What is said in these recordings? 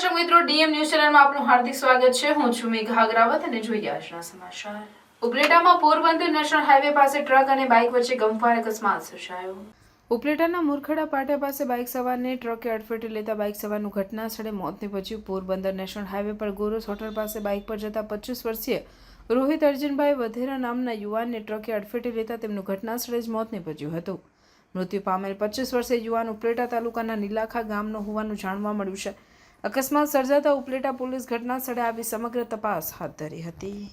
દર્શક મિત્રો, DM news ચેનલમાં આપનું હાર્દિક સ્વાગત છે. હું છું મેઘા અગ્રાવત અને જોઈએ આજના સમાચાર. ઉપલેટામાં પોરબંદર નેશનલ હાઈવે પાસે ટ્રક અને બાઇક વચ્ચે ગંભીર અકસ્માત સર્જાયો. ઉપલેટાના મુરખડા પાટિયા પાસે બાઇક સવારને ટ્રકે અડફેટે લેતા બાઇક સવારનું ઘટના સ્થળે મોત નિપજ્યું. પોરબંદર નેશનલ હાઈવે પર ગોરસ હોટલ પાસે બાઇક પર જતા પચીસ વર્ષીય રોહિત અર્જુનભાઈ વધેરા નામના યુવાનને ટ્રકે અડફેટે લેતા તેમનું ઘટના સ્થળે જ મોત નિપજ્યું હતું. મૃત્યુ પામેલ પચીસ વર્ષીય યુવાન ઉપલેટા તાલુકાના નીલાખા ગામનો હોવાનું જાણવા મળ્યું છે. અકસ્માત સર્જાતા ઉપલેટા પોલીસ ઘટના સ્થળે આવી સમગ્ર તપાસ હાથ ધરી હતી.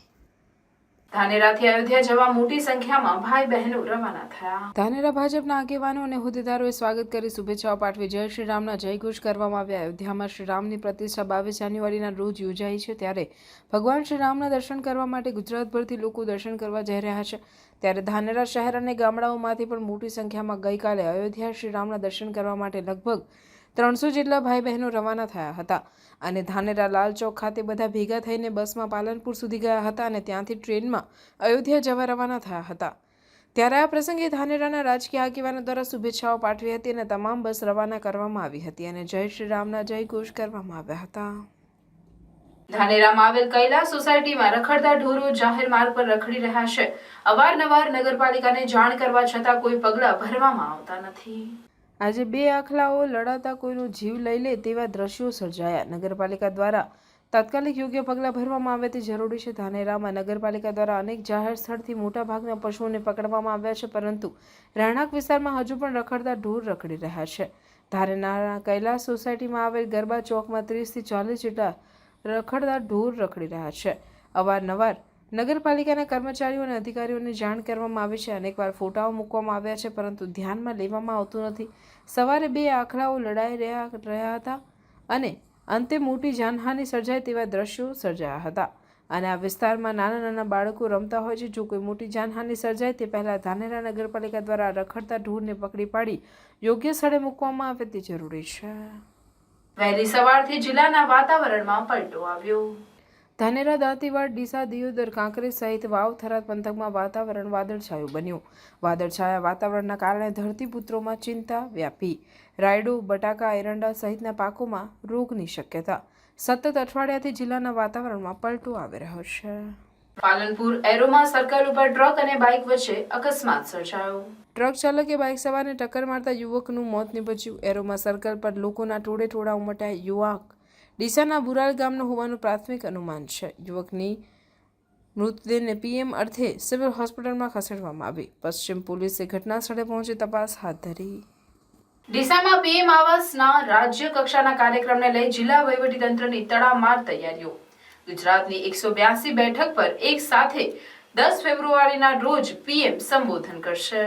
ધાનેરાથી અયોધ્યા જવા મોટી સંખ્યામાં ભાઈ બહેનો રવાના થયા. ધાનેરા ભાજપના આગેવાનો અને હોદ્દેદારોએ સ્વાગત કરી શુભેચ્છાઓ પાઠવી. જય શ્રી રામના જયઘોષ કરવામાં આવ્યા. અયોધ્યામાં શ્રી રામની પ્રતિષ્ઠા બાવીસ જાન્યુઆરીના રોજ યોજાઈ છે. ત્યારે ભગવાન શ્રી રામના દર્શન કરવા માટે ગુજરાતભરથી લોકો દર્શન કરવા જઈ રહ્યા છે. ત્યારે ધાનેરા શહેર અને ગામડાઓમાંથી પણ મોટી સંખ્યામાં ગઈકાલે અયોધ્યા શ્રી રામના દર્શન કરવા માટે લગભગ ત્રણસો જેટલા ભાઈ બહેનો રવાના થયા હતા અને ધાનેરા લાલ ખાતે બધા ભેગા થઈને બસમાં પાલનપુર સુધી ગયા હતા અને ત્યાંથી ટ્રેનમાં અયોધ્યા જવા રવાના થયા હતા. ત્યારે આ પ્રસંગે ધાનેરાના રાજકીય આગેવાનો દ્વારા શુભેચ્છાઓ પાઠવી હતી અને તમામ બસ રવાના કરવામાં આવી હતી અને જય શ્રી રામના જય ઘોષ કરવામાં આવ્યા હતા. ધાનેરામાં આવેલ કૈલાસ સોસાયટીમાં રખડતા ઢોરો જાહેર માર્ગ પર રખડી રહ્યા છે. અવારનવાર નગરપાલિકાને જાણ કરવા છતાં કોઈ પગલાં ભરવામાં આવતા નથી. આજે બે આખલાઓ લડાતા કોઈનો જીવ લઈ લે તેવા દ્રશ્યો સર્જાયા. નગરપાલિકા દ્વારા તાત્કાલિક યોગ્ય પગલાં ભરવામાં આવે તે જરૂરી છે. ધાનેરામાં નગરપાલિકા દ્વારા અનેક જાહેર સ્થળથી મોટાભાગના પશુઓને પકડવામાં આવ્યા છે, પરંતુ રહેણાંક વિસ્તારમાં હજુ પણ રખડતા ઢોર રખડી રહ્યા છે. ધારેનારા કૈલાસ સોસાયટીમાં આવેલ ગરબા ચોકમાં ત્રીસથી ચાલીસ જેટલા રખડતા ઢોર રખડી રહ્યા છે. અવારનવાર નગરપાલિકાના કર્મચારીઓ અને અધિકારીઓને જાણ કરવામાં આવે છે. અનેકવાર ફોટાઓ મૂકવામાં આવ્યા છે, પરંતુ ધ્યાનમાં લેવામાં આવતું નથી. સવારે બે આખડાઓ લડાઈ રહ્યા રહ્યા હતા અને અંતે મોટી જાનહાનિ સર્જાય તેવા દ્રશ્યો સર્જાયા હતા. અને આ વિસ્તારમાં નાના નાના બાળકો રમતા હોય છે. જો કોઈ મોટી જાનહાનિ સર્જાય, તે પહેલાં ધાનેરા નગરપાલિકા દ્વારા રખડતા ઢોરને પકડી પાડી યોગ્ય સ્થળે મૂકવામાં આવે તે જરૂરી છે. વહેલી સવારથી જિલ્લાના વાતાવરણમાં પલટો આવ્યો. ધાનેરા દાંતીવાડ ડીસા દિયોદર કાંકરેજ સહિત વાવ થરાદ પંથકમાં વાતાવરણ વાદળછાયું બન્યું. વાદળછાયા વાતાવરણના કારણે ધરતીપુત્રોમાં ચિંતા વ્યાપી. રાયડો બટાકા એરંડા સહિતના પાકોમાં રોગની શક્યતા. સતત અઠવાડિયાથી જિલ્લાના વાતાવરણમાં પલટો આવી રહ્યો છે. પાલનપુર એરોમા સર્કલ ઉપર ટ્રક અને બાઇક વચ્ચે અકસ્માત સર્જાયો. ટ્રક ચાલકે બાઇક સવારને ટક્કર મારતા યુવકનું મોત નીપજ્યું. એરોમા સર્કલ પર લોકોના ટોળે ટોળા ઉમટ્યા યુવક. ડીસાના બુરાલ ગામનો હોવાનું પ્રાથમિક અનુમાન છે. યુવકની મૃતદેહને પીએમ અર્થે સિવિલ હોસ્પિટલમાં ખસેડવામાં આવી. પશ્ચિમ પોલીસે ઘટના સ્થળે પહોંચી તપાસ હાથ ધરી. ડીસામાં પીએમ આવાસના રાજ્ય કક્ષાના કાર્યક્રમને લઈ જિલ્લા વહીવટીતંત્રની તડામાર તૈયારીઓ. ગુજરાતની એકસો બ્યાસી બેઠક પર એક સાથે દસ ફેબ્રુઆરીના રોજ પીએમ સંબોધન કરશે.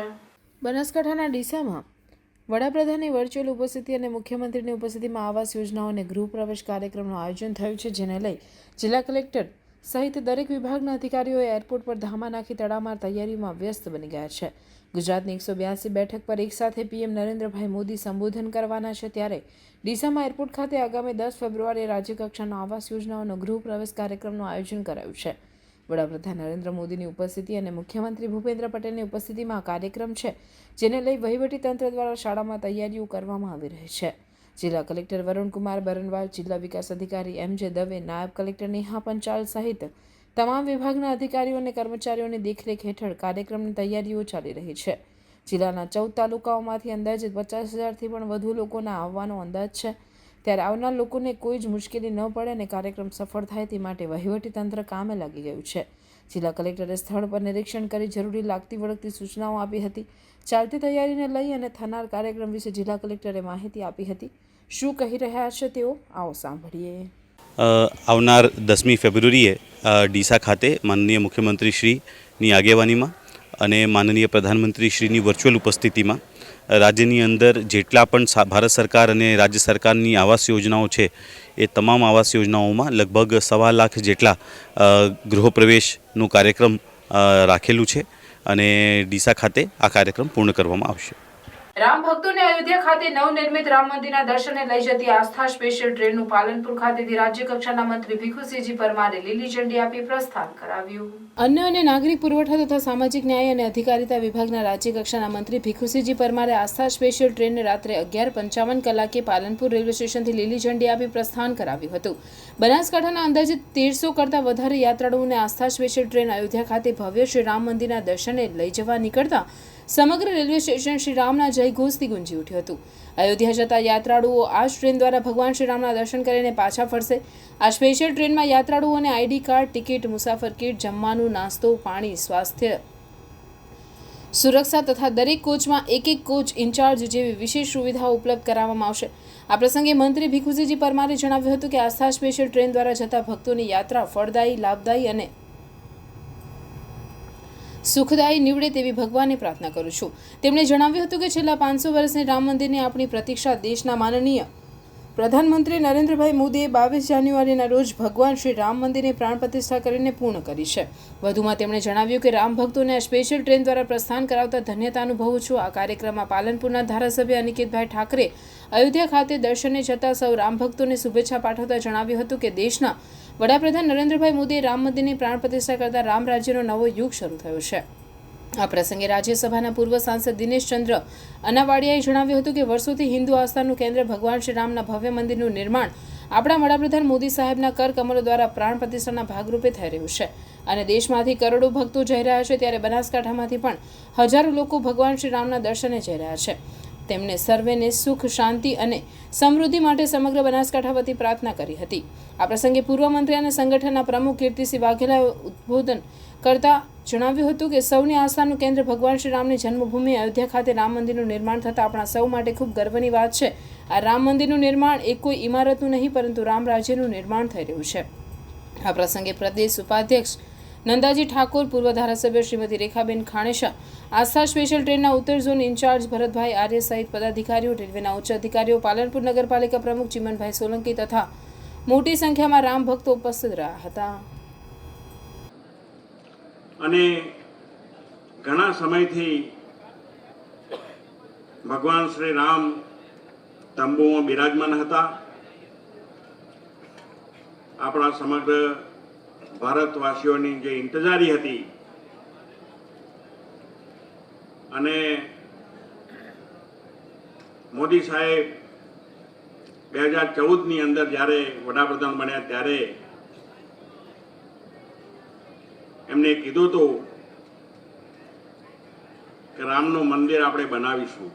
બનાસકાંઠાના ડીસામાં વડાપ્રધાનની વર્ચ્યુઅલ ઉપસ્થિતિ અને મુખ્યમંત્રીની ઉપસ્થિતિમાં આવાસ યોજનાઓ અને ગૃહ પ્રવેશ કાર્યક્રમનું આયોજન થયું છે, જેને લઈ જિલ્લા કલેક્ટર સહિત દરેક વિભાગના અધિકારીઓએ એરપોર્ટ પર ધામા નાખી તડામાર તૈયારીઓમાં વ્યસ્ત બની ગયા છે. ગુજરાતની એકસો બ્યાસી બેઠક પર એકસાથે પીએમ નરેન્દ્રભાઈ મોદી સંબોધન કરવાના છે, ત્યારે ડીસામાં એરપોર્ટ ખાતે આગામી દસ ફેબ્રુઆરીએ રાજ્યકક્ષાનો આવાસ યોજનાઓનો ગૃહ પ્રવેશ કાર્યક્રમનું આયોજન કરાયું છે. વડાપ્રધાન નરેન્દ્ર મોદીની ઉપસ્થિતિ અને મુખ્યમંત્રી ભૂપેન્દ્ર પટેલની ઉપસ્થિતિમાં આ કાર્યક્રમ છે, જેને લઈ વહીવટી તંત્ર દ્વારા શાળામાં તૈયારીઓ કરવામાં આવી રહી છે. જિલ્લા કલેક્ટર વરુણકુમાર બરનવાલ, જિલ્લા વિકાસ અધિકારી એમ જે દવે, નાયબ કલેક્ટર નેહા પંચાલ સહિત તમામ વિભાગના અધિકારીઓ અને કર્મચારીઓની દેખરેખ હેઠળ કાર્યક્રમની તૈયારીઓ ચાલી રહી છે. જિલ્લાના ચૌદ તાલુકાઓમાંથી અંદાજે પચાસ હજારથી પણ વધુ લોકોના આવવાનો અંદાજ છે. ત્યારે આવનાર લોકોને કોઈ જ મુશ્કેલી ન પડે અને કાર્યક્રમ સફળ થાય તે માટે વહીવટી તંત્ર કામે લાગી ગયું છે. જિલ્લા કલેક્ટરે સ્થળ પર નિરીક્ષણ કરી જરૂરી લાગતી વળગતી સૂચનાઓ આપી હતી. ચાલતી તૈયારીને લઈ અને થનાર કાર્યક્રમ વિશે જિલ્લા કલેક્ટરે માહિતી આપી હતી. શું કહી રહ્યા છે તેઓ? આવો સાંભળીએ. આવનાર દસમી ફેબ્રુઆરીએ ડીસા ખાતે માનનીય મુખ્યમંત્રીશ્રીની આગેવાનીમાં અને માનનીય પ્રધાનમંત્રીશ્રીની વર્ચ્યુઅલ ઉપસ્થિતિમાં રાજ્યની અંદર જેટલા પણ ભારત સરકાર અને રાજ્ય સરકારની આવાસ યોજનાઓ છે, એ તમામ આવાસ યોજનાઓમાં લગભગ સવા લાખ જેટલા ગૃહપ્રવેશનું કાર્યક્રમ રાખેલું છે અને ડીસા ખાતે આ કાર્યક્રમ પૂર્ણ કરવામાં આવશે. રામ ભક્તોને અયોધ્યા ખાતે નવનિર્મિત રામ મંદિરના દર્શને લઈ જતી આસ્થા સ્પેશિયલ ટ્રેનનું પાલનપુર ખાતેથી રાજ્ય કક્ષાના મંત્રી ભીખુસિંહજી પરમારે લીલી ઝંડી આપી પ્રસ્થાન કરાવ્યું. અન્ય અને નાગરિક પુરવઠા તથા સામાજિક ન્યાય અને અધિકારિતા વિભાગના રાજ્ય કક્ષાના મંત્રી ભીખુસિંહજી પરમારે આસ્થા સ્પેશિયલ ટ્રેનને રાત્રે અગિયાર પંચાવન કલાકે પાલનપુર રેલવે સ્ટેશનથી લીલી ઝંડી આપી પ્રસ્થાન કરાવ્યું હતું. બનાસકાંઠાના અંદાજે તેરસો કરતાં વધારે યાત્રાળુઓને આસ્થા સ્પેશિયલ ટ્રેન અયોધ્યા ખાતે ભવ્ય શ્રી રામ મંદિરના દર્શને લઈ જવા નીકળતા સમગ્ર રેલવે સ્ટેશન શ્રી રામના જયઘોષથી ગુંજી ઉઠ્યું હતું. અયોધ્યા જતા યાત્રાળુઓ આ ટ્રેન દ્વારા ભગવાન શ્રી રામના દર્શન કરીને પાછા ફરશે. આ સ્પેશિયલ ટ્રેનમાં યાત્રાળુઓને આઈડી કાર્ડ, ટિકિટ, મુસાફર કીટ, જમવાનું, નાસ્તો, પાણી, સ્વાસ્થ્ય, સુરક્ષા તથા દરેક કોચમાં એક એક કોચ ઇન્ચાર્જ જેવી વિશેષ સુવિધાઓ ઉપલબ્ધ કરાવવામાં આવશે. આ પ્રસંગે મંત્રી ભીખુજીજી પરમારે જણાવ્યું હતું કે આસ્થા સ્પેશિયલ ટ્રેન દ્વારા જતા ભક્તોની યાત્રા ફળદાયી, લાભદાયી અને સુખદાયી નીવડે તેવી ભગવાનને પ્રાર્થના કરું છું. તેમણે જણાવ્યું હતું કે છેલ્લા પાંચસો વર્ષની રામ મંદિરની આપણી પ્રતીક્ષા દેશના માનનીય પ્રધાનમંત્રી નરેન્દ્રભાઈ મોદીએ બાવીસ જાન્યુઆરીના રોજ ભગવાન શ્રી રામ મંદિરની પ્રાણ પ્રતિષ્ઠા કરીને પૂર્ણ કરી છે. વધુમાં તેમણે જણાવ્યું કે રામ ભક્તોને આ સ્પેશિયલ ટ્રેન દ્વારા પ્રસ્થાન કરાવતા ધન્યતા અનુભવું છું. આ કાર્યક્રમમાં પાલનપુરના ધારાસભ્ય અનિકેતભાઈ ઠાકરે અયોધ્યા ખાતે દર્શને જતા સૌ રામ ભક્તોને શુભેચ્છા પાઠવતા જણાવ્યું હતું કે દેશના વડાપ્રધાન નરેન્દ્રભાઈ મોદીએ રામ મંદિરની પ્રાણ પ્રતિષ્ઠા કરતા રામ રાજ્યનો નવો યુગ શરૂ થયો છે. આ પ્રસંગે રાજ્યસભાના પૂર્વ સાંસદ દિનેશચંદ્ર અનાવાડિયાએ જણાવ્યું હતું કે વર્ષોથી હિન્દુ આસ્થાનું કેન્દ્ર ભગવાન શ્રી રામના ભવ્ય મંદિરનું નિર્માણ આપણા વડાપ્રધાન મોદી સાહેબના કર કમરો દ્વારા પ્રાણ પ્રતિષ્ઠાના ભાગરૂપે થઈ રહ્યું છે. અને દેશમાંથી કરોડો ભક્તો જઈ રહ્યા છે ત્યારે બનાસકાંઠામાંથી પણ હજારો લોકો ભગવાન શ્રી રામના દર્શને જઈ રહ્યા છે. તેમણે સર્વેને સુખ, શાંતિ અને સમૃદ્ધિ માટે સમગ્ર બનાસકાંઠા વતી પ્રાર્થના કરી હતી. આ પ્રસંગે પૂર્વ મંત્રી અને સંગઠનના પ્રમુખ કીર્તિસિંહ વાઘેલાએ ઉદ્બોધન કરતા જણાવ્યું હતું કે સૌની આસ્થાનું કેન્દ્ર ભગવાન શ્રી રામની જન્મભૂમિ અયોધ્યા ખાતે રામ મંદિરનું નિર્માણ થતાં આપણા સૌ માટે ખૂબ ગર્વની વાત છે. આ રામ મંદિરનું નિર્માણ એ કોઈ ઇમારતનું નહીં, પરંતુ રામ રાજ્યનું નિર્માણ થઈ રહ્યું છે. આ પ્રસંગે પ્રદેશ ઉપાધ્યક્ષ નંદાજી ઠાકોર, પૂર્વ ધારાસભ્ય શ્રીમતી રેખાબેન ખાણેશા, આસ્થા સ્પેશિયલ ટ્રેનના ઉત્તર ઝોન ઇન્ચાર્જ ભરતભાઈ આર્ય સહિત પદાધિકારીઓ, રેલવેના ઉચ્ચ અધિકારીઓ, પાલનપુર નગરપાલિકા પ્રમુખ ચિમનભાઈ સોલંકી તથા મોટી સંખ્યામાં રામ ભક્તો ઉપસ્થિત રહ્યા હતા. અને ઘણા સમયથી ભગવાન શ્રી રામ તંબુમાં બિરાજમાન હતા. આપણા સમગ્ર ભારતવાસીઓની જે ઇંતજારી હતી અને મોદી સાહેબ બે હજાર ચૌદની અંદર જ્યારે વડાપ્રધાન બન્યા ત્યારે એમને કીધું હતું કે રામનું મંદિર આપણે બનાવીશું.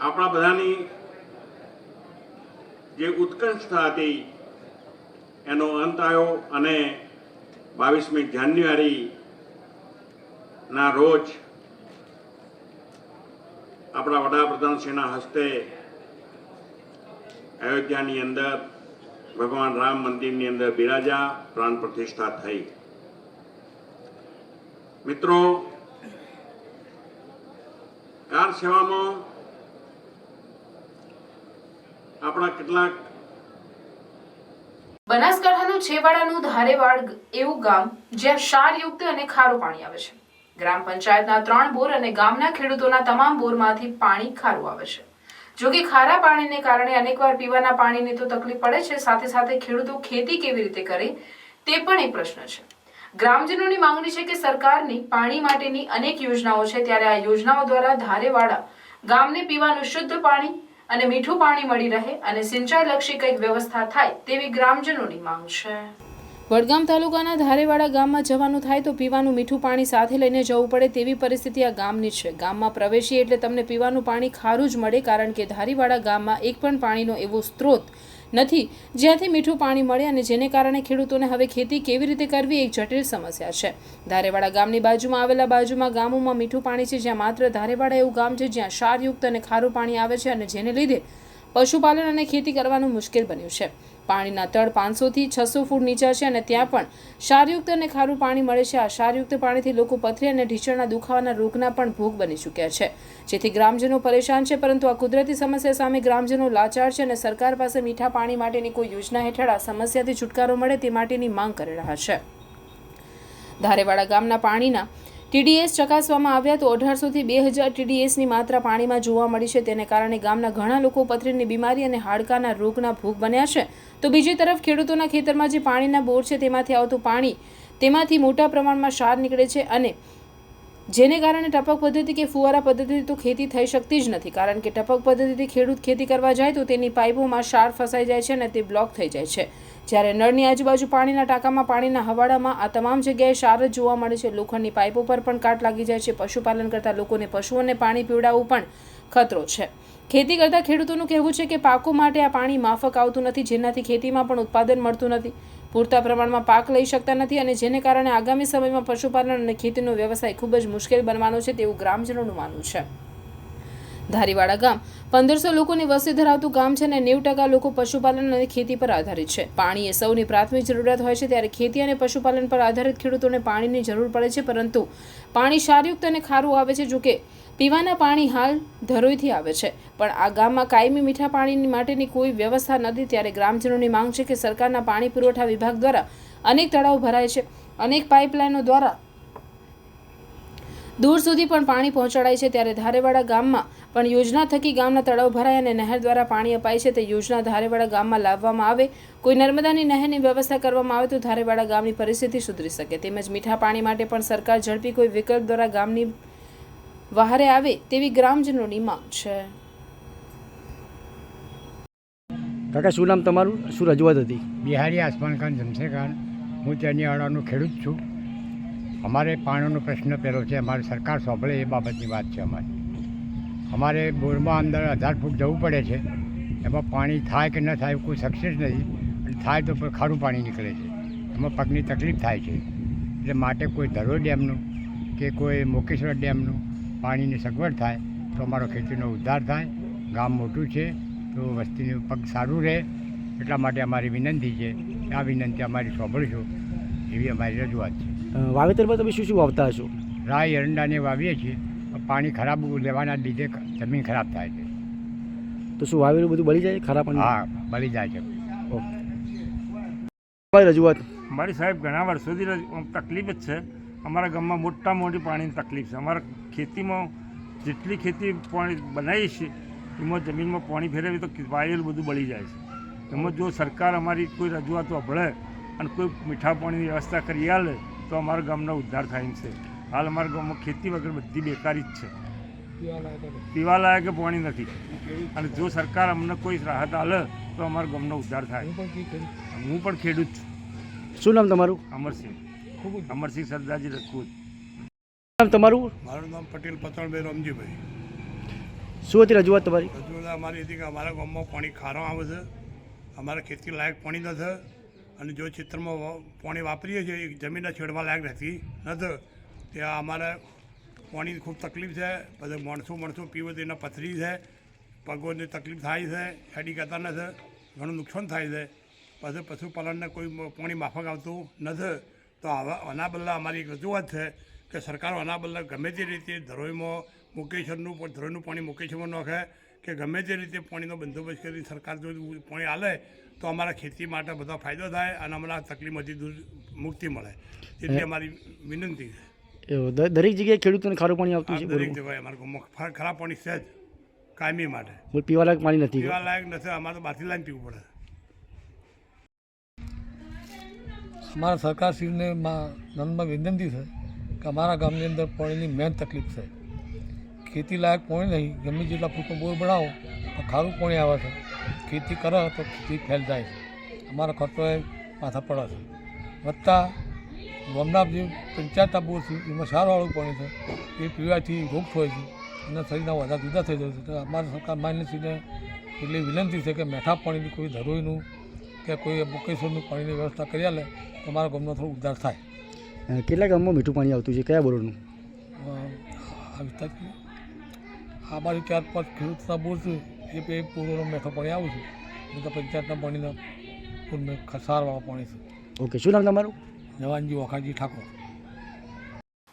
આપણા બધાની જે ઉત્કંઠતા હતી, એનો અંત આવ્યો અને બાવીસમી જાન્યુઆરી ના રોજ આપણા વડાપ્રધાનશ્રીના હસ્તે અયોધ્યાની અંદર ભગવાન રામ મંદિરની અંદર બિરાજા પ્રાણ પ્રતિષ્ઠા થઈ. મિત્રો, કાર સેવામાં આપણા કેટલાક બનાસકાંઠાનું છેવાડાનું ધારેવાડ એવું ગામ જ્યાં ક્ષારયુક્ત અને ખારું પાણી આવે છે. ગ્રામ પંચાયતના ત્રણ બોર અને ગામના ખેડૂતોના તમામ બોરમાંથી પાણી ખારું આવે છે. જો કે ખારા પાણીને કારણે અનેકવાર પીવાના પાણીની તો તકલીફ પડે છે, સાથે સાથે ખેડૂતો ખેતી કેવી રીતે કરે તે પણ એક પ્રશ્ન છે. ગ્રામજનોની માંગણી છે કે સરકારની પાણી માટેની અનેક યોજનાઓ છે, ત્યારે આ યોજનાઓ દ્વારા ધારેવાડા ગામને પીવાનું શુદ્ધ પાણી અને મીઠું પાણી મળી રહે અને સિંચાઈ લક્ષી કંઈક વ્યવસ્થા થાય તેવી ગ્રામજનોની માંગ છે. વડગામ તાલુકાના ધારેવાડા ગામમાં જવાનું થાય તો પીવાનું મીઠું પાણી સાથે લઈને જવું પડે તેવી પરિસ્થિતિ આ ગામની છે. ગામમાં પ્રવેશીએ એટલે તમને પીવાનું પાણી ખારું જ મળે કારણ કે ધારીવાડા ગામમાં એક પણ પાણીનો એવો સ્ત્રોત નથી. જ્યાંથી મીઠું પાણી મળે અને જેને કારણે ખેડૂતોને હવે ખેતી કેવી રીતે કરવી એક જટિલ સમસ્યા છે. ધારેવાડા ગામની બાજુમાં આવેલા બાજુમાં ગામોમાં મીઠું પાણી છે જ્યાં માત્ર ધારેવાડા એવું ગામ છે જ્યાં ક્ષારયુક્ત અને ખારું પાણી આવે છે અને જેને લીધે પશુપાલન અને ખેતી કરવાનું મુશ્કેલ બન્યું છે. પાણીના તળ પાંચસોથી છસો ફૂટ નીચા છે અને ત્યાં પણ ક્ષારયુક્ત અને ખારું પાણી મળે છે. આ ક્ષારયુક્ત પાણીથી લોકો પથરી અને ઢીચણના દુખાવાના રોગના પણ ભોગ બની ચૂક્યા છે. જેથી ગ્રામજનો પરેશાન છે, પરંતુ આ કુદરતી સમસ્યા સામે ગ્રામજનો લાચાર છે અને સરકાર પાસે મીઠા પાણી માટેની કોઈ યોજના હેઠળ આ સમસ્યાથી છુટકારો મળે તે માટેની માંગ કરી રહ્યા છે. ધારેવાડા ગામના પાણીના ટીડીએસ ચકાસવામાં આવ્યા તો અઢારસોથી બે હજાર ટીડીએસની માત્રા પાણીમાં જોવા મળી છે. તેને કારણે ગામના ઘણા લોકો પથરીની બીમારી અને હાડકાના રોગના ભોગ બન્યા છે. તો બીજી તરફ ખેડૂતોના ખેતરમાં જે પાણીના બોર છે તેમાંથી આવતું પાણી તેમાંથી મોટા પ્રમાણમાં ક્ષાર નીકળે છે અને જેને કારણે ટપક પદ્ધતિ કે ફુવારા પદ્ધતિથી તો ખેતી થઈ શકતી જ નથી. કારણ કે ટપક પદ્ધતિથી ખેડૂત ખેતી કરવા જાય તો તેની પાઇપોમાં ક્ષાર ફસાઈ જાય છે અને તે બ્લોક થઈ જાય છે. જ્યારે નળની આજુબાજુ પાણીના ટાંકામાં, પાણીના હવાડામાં આ તમામ જગ્યાએ ક્ષાર જ જોવા મળે છે. લોખંડની પાઇપો પર પણ કાટ લાગી જાય છે. પશુપાલન કરતા લોકોને પશુઓને પાણી પીવડાવવું પણ ખતરો છે. ખેતી કરતા ખેડૂતોનું કહેવું છે કે પાકો માટે આ પાણી માફક આવતું નથી. જેનાથી ખેતીમાં પણ ઉત્પાદન મળતું નથી. પૂરતા પ્રમાણમાં પાક લઈ શકતા નથી અને જેને કારણે આગામી સમયમાં પશુપાલન અને ખેતીનો વ્યવસાય ખૂબ જ મુશ્કેલ બનવાનો છે તેવું ગ્રામજનોનું માનવું છે. ધારીવાડા ગામ. પંદરસો લોકોની વસ્તી ધરાવતું ગામ છે અને નેવું ટકા લોકો પશુપાલન અને ખેતી પર આધારિત છે. પાણી એ સૌની પ્રાથમિક જરૂરિયાત હોય છે ત્યારે ખેતી અને પશુપાલન પર આધારિત ખેડૂતોને પાણીની જરૂર પડે છે, પરંતુ પાણી ક્ષારયુક્ત અને ખારું આવે છે, જોકે પીવાના પાણી હાલ ધરોઈથી આવે છે. પણ આ ગામમાં કાયમી મીઠા પાણી માટેની કોઈ વ્યવસ્થા નથી, ત્યારે ગ્રામજનોની માંગ છે કે સરકારના પાણી પુરવઠા વિભાગ દ્વારા અનેક તળાવ ભરાય છે. અનેક પાઇપલાઇનો દ્વારા દૂર સુધી પણ પાણી પહોંચાડાય છે ત્યારે ધારેવાડા ગામમાં પણ યોજના થકી ગામના તળાવ ભરાય અને નહેર દ્વારા પાણી અપાય છે તે યોજના ધારેવાડા ગામમાં લાવવામાં આવે. કોઈ નર્મદાની નહેરની વ્યવસ્થા કરવામાં આવે તો ધારેવાડા ગામની પરિસ્થિતિ સુધરી શકે. તેમજ મીઠા પાણી માટે પણ સરકાર ઝડપી કોઈ વિકલ્પ દ્વારા ગામની વહારે આવે તેવી ગ્રામજનોની માંગ છે. કાકા શું નામ તમારું? શું રજૂઆત હતી? બિહારી આસમાન ખાન જમશે ખાન હું ત્યાંની આડાનો ખેડૂત છું. અમારે પાણીનો પ્રશ્ન પહેલો છે, અમારે સરકાર સોંપડે એ બાબતની વાત છે અમારી. અમારે બોરમાં અંદર હજાર ફૂટ જવું પડે છે, એમાં પાણી થાય કે ન થાય કોઈ સક્સેસ નથી, અને થાય તો ખારું પાણી નીકળે છે. એમાં પગની તકલીફ થાય છે. એટલે માટે કોઈ ધરો ડેમનું કે કોઈ મોકેશ્વર ડેમનું પાણીની સગવડ થાય, તો અમારો ખેતીનો ઉદ્ધાર થાય. ગામ મોટું છે, તો વસ્તીનું પગ સારું રહે. એટલા માટે અમારી વિનંતી છે, આ વિનંતી અમારી સાંભળજો એવી અમારી રજૂઆત છે. વાવેતરમાં તમે શું શું વાવતા હશો? રાય એરંડાને વાવીએ છીએ. પાણી ખરાબ લેવાના લીધે જમીન ખરાબ થાય છે. તો શું વાવેલું બધું બળી જાય? ખરાબ પાણી? હા બળી જાય છે. ઓકે. રજૂઆત? મારી સાહેબ ઘણા વર્ષોથી તકલીફ જ છે. અમારા ગામમાં મોટા મોટી પાણીની તકલીફ છે. અમારા ખેતીમાં જેટલી ખેતી પાણી બનાવીએ છીએ એમાં જમીનમાં પાણી ફેરવીએ તો વાયેલું બધું બળી જાય છે. એમાં જો સરકાર અમારી કોઈ રજૂઆતો અભળે અને કોઈ મીઠા પાણીની વ્યવસ્થા કરી આલે તો અમારા ગામનો ઉદ્ધાર થાય છે. હાલ અમારા ગામમાં ખેતી વગર બધી બેકારી જ છે. પીવા લાયક પાણી નથી. અને જો સરકાર અમને કોઈ રાહત આલે તો અમારા ગામનો ઉદ્ધાર થાય. હું પણ ખેડૂત છું. શું નામ તમારું? અમરસિંહ. અમરસિંહ સરદારજી રજપૂત. નામ તમારું? મારું નામ પટેલ પતણભાઈ રમજીભાઈ. શું હતી રજૂઆત તમારી? રજૂઆત અમારી હતી કે અમારા ગામમાં પાણી ખારો આવે છે. અમારે ખેતી લાયક પાણી નથી. અને જો ખેતરમાં વા- પાણી વાપરીએ છીએ એ જમીનના છેડવા લાયક નથી. નથી ત્યાં અમારે પાણીની ખૂબ તકલીફ છે. પછી માણસો માણસો પીવે તો એના પથરી છે. પગોની તકલીફ થાય છે, હેડી કરતા નથી. ઘણું નુકસાન થાય છે. પછી પશુપાલનને કોઈ પાણી માફક આવતું નથી. તો આવા આના બદલે અમારી એક રજૂઆત છે કે સરકાર આના બદલે ગમે તે રીતે ધરોઈમાં મુકેશ્વરનું પણ ધરોઈનું પાણી મુકેશ્વરમાં નાખે કે ગમે તે રીતે પાણીનો બંદોબસ્ત કરી સરકાર જો પાણી આલે તો અમારા ખેતી માટે બધો ફાયદો થાય અને અમને આ તકલીફમાંથી દૂર મુક્તિ મળે. એટલી અમારી વિનંતી છે. દરેક જગ્યાએ ખેડૂતોને ખારું પાણી આવતું છે દરેક જગ્યાએ અમારા ગામમાં ખરાબ પાણી છે જ કાયમી માટે. પીવાલાયક પાણી નથી. પીવા લાયક નથી અમારે તો બહારથી લાઈન પીવું પડે. અમારા સરકારશ્રીને નંદમાં વિનંતી છે કે અમારા ગામની અંદર પાણીની મેન તકલીફ છે. ખેતી લાયક પાણી નહીં ગમે જેટલા ફૂટનો બોર બનાવો તો ખારું પાણી આવે છે. ખેતી કરે તો ખેતી ફેલ જાય છે. અમારા ખર્ચો એ માથા પડે છે. વત્તા ગામના જે પંચાયતના બોર છે એમાં સારવાળું પાણી છે. એ પીવાથી રોગ થાય છે અને શરીરના વધારે જુદા થઈ જાય છે. તો અમારી સરકાર માન્યશ્રીને એટલી વિનંતી છે કે મેઠા પાણીની કોઈ ધરોઈનું કે કોઈ મુકેશ્વરનું પાણીની વ્યવસ્થા કરી આલે તો અમારા ગામનો થોડો ઉદ્ધાર થાય. કેટલા ગામમાં મીઠું પાણી આવતું છે? કયા બોરનું? આ વિસ્તાર આ બાજુ ચાર પાંચ ખેડૂતના બોર છું. એ બે પૂરનો મેઠો પાણી આવું છું. હું તો પંચાયતના પાણીના પૂરને ખસારવાળા પાણી છું. ઓકે શું નામ તમારું? જવાનજી વખાજી ઠાકોર.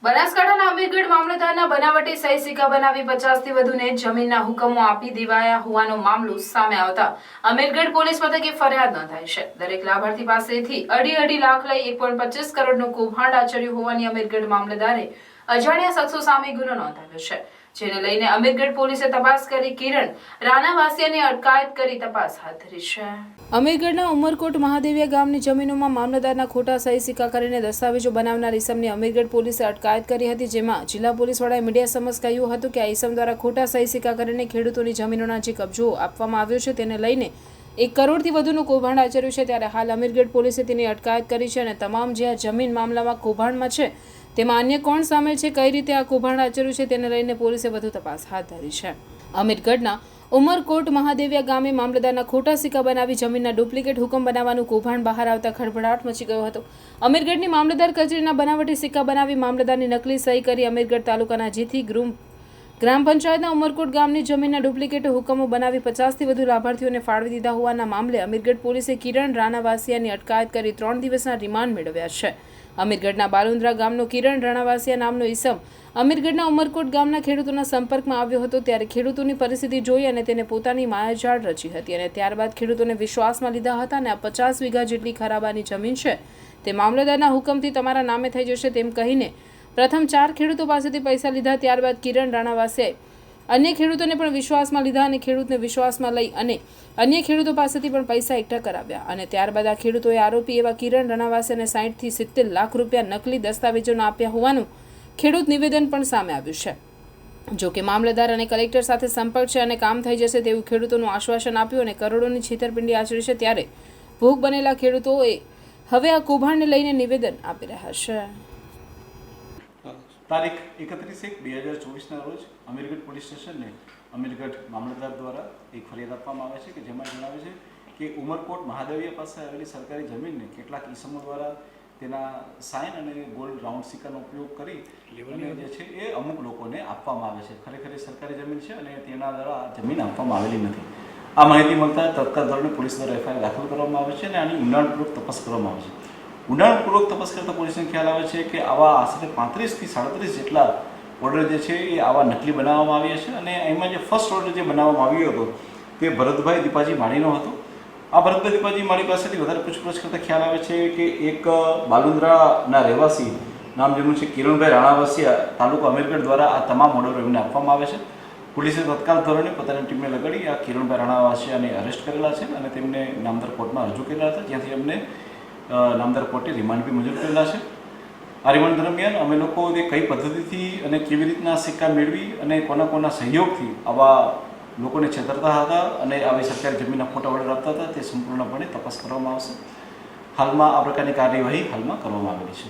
બનાસકાંઠાના અમીરગઢ મામલતદારના બનાવટી સહી સિક્કા બનાવી પચાસથી વધુને જમીનના હુકમો આપી દેવાયા હોવાનો મામલો સામે આવતા અમીરગઢ પોલીસ મથકે ફરિયાદ નોંધાઈ છે. દરેક લાભાર્થી પાસેથી અઢી અઢી લાખ લઈ એક પોઈન્ટ પચીસ કરોડનું કૌભાંડ આચર્યું હોવાની અમીરગઢ મામલતદારે અજાણ્યા શખ્સો સામે ગુનો નોંધાવ્યો છે. જેને લઈને અમીરગઢ પોલીસે તપાસ કરી કિરણ રાણાવાસિયાની અટકાયત કરી તપાસ હાથ ધરી છે. અમીરગઢના ઉમરકોટ મહાદેવિયા ગામની જમીનોમાં મામલતદારના ખોટા સહી સિક્કા કરીને દસ્તાવેજો બનાવનાર ઈસમની અમીરગઢ પોલીસે અટકાયત કરી હતી, જેમાં જિલ્લા પોલીસ વડાએ મીડિયા સમક્ષ કહ્યું હતું કે આ ઈસમ દ્વારા ખોટા સહી સિક્કા કરીને ખેડૂતોની જમીનોના જે કબજો આપવામાં આવ્યો છે, તેને લઈને એક કરોડથી વધુનું કૌભાંડ આચર્યું છે. ત્યારે હાલ અમીરગઢ પોલીસે તેની અટકાયત કરી છે અને તમામ જે આ જમીન મામલામાં કૌભાંડમાં છે તેમાં અન્ય કોણ સામેલ છે, કઈ રીતે આ કૌભાંડ આચર્યું છે તેને લઈને પોલીસે વધુ તપાસ હાથ ધરી છે. અમીરગઢના ઉમરકોટ મહાદેવિયા ગામે મામલતદારના ખોટા સિક્કા બનાવી જમીનના ડુપ્લિકેટ હુકમ બનાવવાનું કૌભાંડ બહાર આવતા ખળભળાટ મચી ગયો હતો. અમીરગઢની મામલતદાર કચેરીના બનાવટી સિક્કા બનાવી મામલતદારની નકલી સહી કરી અમીરગઢ તાલુકાના જેથી ગ્રુમ ગ્રામ પંચાયતના ઉમરકોટ ગામની જમીનના ડુપ્લિકેટ હુકમો બનાવી પચાસથી વધુ લાભાર્થીઓને ફાળવી દીધા હોવાના મામલે અમીરગઢ પોલીસે કિરણ રાણાવાસિયાની અટકાયત કરી ત્રણ દિવસના રિમાન્ડ મેળવ્યા છે. અમીરગઢના બાલુંદ્રા ગામનો કિરણ રણાવાસિયા નામનો ઈસમ અમીરગઢના ઉમરકોટ ગામના ખેડૂતોના સંપર્કમાં આવ્યો હતો ત્યારે ખેડૂતોની પરિસ્થિતિ જોઈ અને તેને પોતાની માયાજાળ રચી હતી અને ત્યારબાદ ખેડૂતોને વિશ્વાસમાં લીધા હતા અને આ પચાસ વીઘા જેટલી ખરાબાની જમીન છે તે મામલતદારના હુકમથી તમારા નામે થઈ જશે તેમ કહીને પ્રથમ ચાર ખેડૂતો પાસેથી પૈસા લીધા, ત્યારબાદ કિરણ રાણાવાસિયાએ અન્ય ખેડૂતોને પણ વિશ્વાસમાં લીધા અને ખેડૂતને વિશ્વાસમાં લઈ અને અન્ય ખેડૂતો પાસેથી પણ પૈસા એકઠા કરાવ્યા. અને ત્યારબાદ આ ખેડૂતોએ આરોપી એવા કિરણ રણાવાસેને સાહીઠથી સિત્તેર લાખ રૂપિયા નકલી દસ્તાવેજોના આપ્યા હોવાનું ખેડૂત નિવેદન પણ સામે આવ્યું છે. જો કે મામલતદાર અને કલેક્ટર સાથે સંપર્ક છે અને કામ થઈ જશે તેવું ખેડૂતોનું આશ્વાસન આપ્યું અને કરોડોની છેતરપિંડી આચરી છે ત્યારે ભોગ બનેલા ખેડૂતોએ હવે આ કૌભાંડને લઈને નિવેદન આપી રહ્યા છે. તારીખ એકત્રીસ એક બે હજાર ચોવીસના રોજ અમીરગઢ પોલીસ સ્ટેશનને અમીરગઢ મામલતદાર દ્વારા એક ફરિયાદ આપવામાં આવે છે કે જેમાં જણાવે છે કે ઉમરકોટ મહાદેવીય પાસે આવેલી સરકારી જમીનને કેટલાક ઈસમો દ્વારા તેના સાઇન અને ગોલ્ડ રાઉન્ડ સિક્કાનો ઉપયોગ કરી અને જે છે એ અમુક લોકોને આપવામાં આવે છે. ખરેખર એ સરકારી જમીન છે અને તેના દ્વારા આ જમીન આપવામાં આવેલી નથી. આ માહિતી મળતા તત્કાલ ધોરણે પોલીસ દ્વારા એફઆઈઆર દાખલ કરવામાં આવે છે અને આની ઊંડાણપૂર્વક તપાસ કરવામાં આવે છે. ઊંડાણપૂર્વક તપાસ કરતા પોલીસને ખ્યાલ આવે છે કે આવા આશરે પાંત્રીસથી સાડત્રીસ જેટલા ઓર્ડર જે છે એ આવા નકલી બનાવવામાં આવ્યા છે અને એમાં જે ફર્સ્ટ ઓર્ડર જે બનાવવામાં આવ્યો હતો તે ભરતભાઈ દીપાજી માળીનો હતો. આ ભરતભાઈ દીપાજી માળી પાસેથી વધારે પૂછપરછ કરતા ખ્યાલ આવે છે કે એક બાલુંદ્રાના રહેવાસી નામ જેમનું છે કિરણભાઈ રાણાવાસિયા તાલુકા અમીરગઢ દ્વારા આ તમામ ઓર્ડરો એમને આપવામાં આવે છે. પોલીસે તત્કાલ ધોરણે પોતાની ટીમને લગાડી આ કિરણભાઈ રાણાવાસિયાને અરેસ્ટ કરેલા છે અને તેમને નામદાર કોર્ટમાં રજૂ કરેલા હતા. જ્યાંથી એમને નામદાર કોર્ટે રિમાન્ડ બી મંજૂર કરેલા છે. આ રિમાન્ડ દરમિયાન અમે લોકો કઈ પદ્ધતિથી અને કેવી રીતના સિક્કા મેળવી અને કોના કોના સહયોગથી આવા લોકોને છેતરતા હતા અને આવી સરકારી જમીનના ખોટા ઓર્ડર આપતા હતા તે સંપૂર્ણપણે તપાસ કરવામાં આવશે. હાલમાં આ પ્રકારની કાર્યવાહી હાલમાં કરવામાં આવેલી છે.